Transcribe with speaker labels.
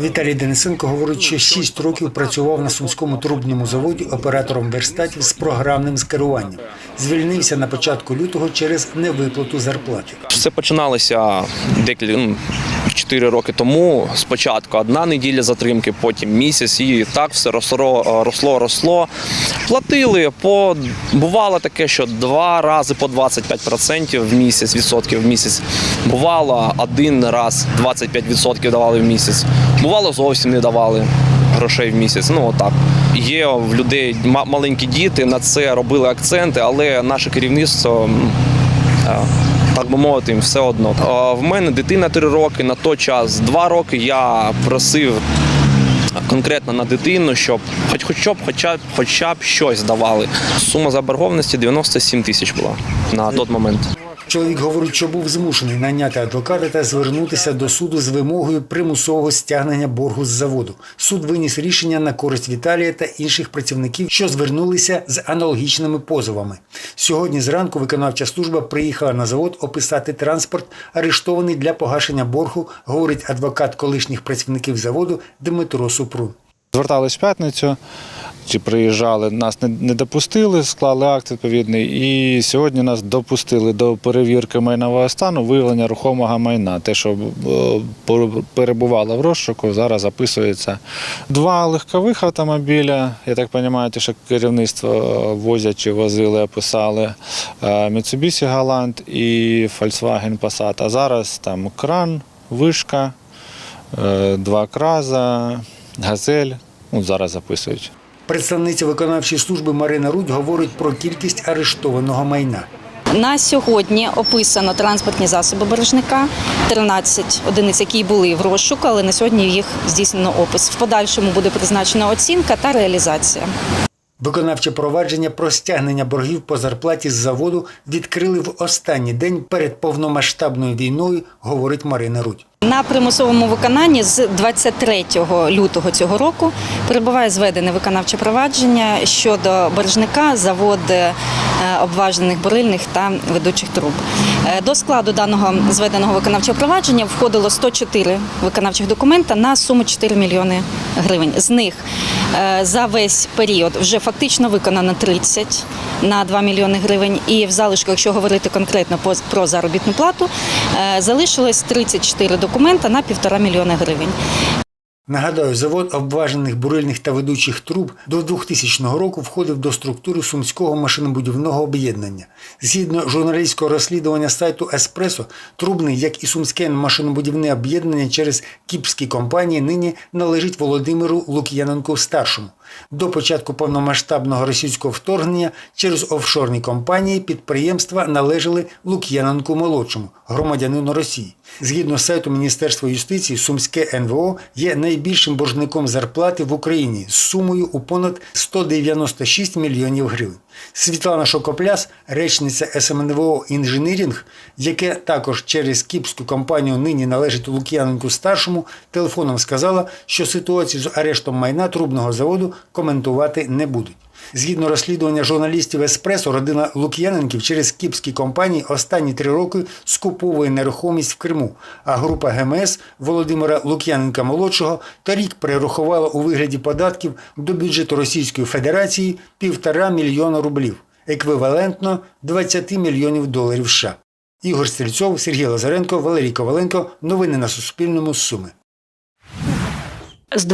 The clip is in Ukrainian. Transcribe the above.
Speaker 1: Віталій Денисенко говорить, що шість років працював на сумському трубному заводі оператором верстатів з програмним скеруванням. Звільнився на початку лютого через невиплату зарплати.
Speaker 2: Все починалося декілька ну, 4 роки тому. Спочатку одна неділя затримки, потім місяць, і так все росло, росло, росло. Платили по бувало таке, що два рази по 25% в місяць, відсотків в місяць. Бувало один раз 25% давали в місяць. Бувало зовсім не давали грошей в місяць. Ну отак. Є в людей маленькі діти, на це робили акценти, але наше керівництво. Так би мовити, їм все одно. А В мене дитина 3 роки, на той час 2 роки я просив конкретно на дитину, щоб хоч хоча б, хоча, б- хоча б щось давали. Сума заборгованості 97 тисяч була на той момент.
Speaker 1: Чоловік говорить, що був змушений наняти адвоката та звернутися до суду з вимогою примусового стягнення боргу з заводу. Суд виніс рішення на користь Віталія та інших працівників, що звернулися з аналогічними позовами. Сьогодні зранку виконавча служба приїхала на завод описати транспорт, арештований для погашення боргу, говорить адвокат колишніх працівників заводу Дмитро Супрун.
Speaker 3: Звертались в п'ятницю, чи приїжджали, нас не, не допустили, склали акт відповідний. І сьогодні нас допустили до перевірки майнового стану, виявлення рухомого майна. Те, що е, перебувало в розшуку, зараз записується два легкових автомобіля. Я так розумію, що керівництво е, возять чи возили, описали е, Mitsubishi Galant і Volkswagen Passat. А зараз там кран, вишка, два краза, газель. Ну, зараз записують.
Speaker 1: Представниця виконавчої служби Марина Рудь говорить про кількість арештованого майна.
Speaker 4: На сьогодні описано транспортні засоби боржника, 13 одиниць, які були в розшуку, але на сьогодні їх здійснено опис. В подальшому буде призначена оцінка та реалізація.
Speaker 1: Виконавче провадження про стягнення боргів по зарплаті з заводу відкрили в останній день перед повномасштабною війною, говорить Марина Рудь.
Speaker 4: На примусовому виконанні з 23 лютого цього року перебуває зведене виконавче провадження щодо боржника завод е, обважених бурильних та ведучих труб. Е, До складу даного зведеного виконавчого провадження входило 104 виконавчих документа на суму 4 мільйони гривень. З них е, за весь період вже фактично виконано 30 на 2 мільйони гривень. І в залишку, якщо говорити конкретно про заробітну плату, е, залишилось 34 документа на 1,5 мільйона гривень.
Speaker 1: Нагадаю, завод обважених бурильних та ведучих труб до 2000 року входив до структури сумського машинобудівного об'єднання. Згідно журналістського розслідування сайту Еспресо, трубний, як і сумське машинобудівне об'єднання через кіпські компанії, нині належить Володимиру Лук'яненку старшому. До початку повномасштабного російського вторгнення через офшорні компанії підприємства належали Лук'яненку молодшому, громадянину Росії. Згідно з сайту Міністерства юстиції, сумське НВО є найбільшим боржником зарплати в Україні з сумою у понад 196 мільйонів гривень. Світлана Шокопляс, речниця СМНВО «Інженірінг», яке також через кіпську компанію нині належить Лук'яненку старшому, телефоном сказала, що ситуацію з арештом майна трубного заводу коментувати не будуть. Згідно розслідування журналістів Еспресо, родина Лук'яненків через кіпські компанії останні три роки скуповує нерухомість в Криму. А група ГМС Володимира Лук'яненка молодшого торік перерахувала у вигляді податків до бюджету Російської Федерації півтора мільйона рублів, еквівалентно 20 мільйонів доларів США. Ігор Стрільцов, Сергій Лазаренко, Валерій Коваленко. Новини на Суспільному. Суми.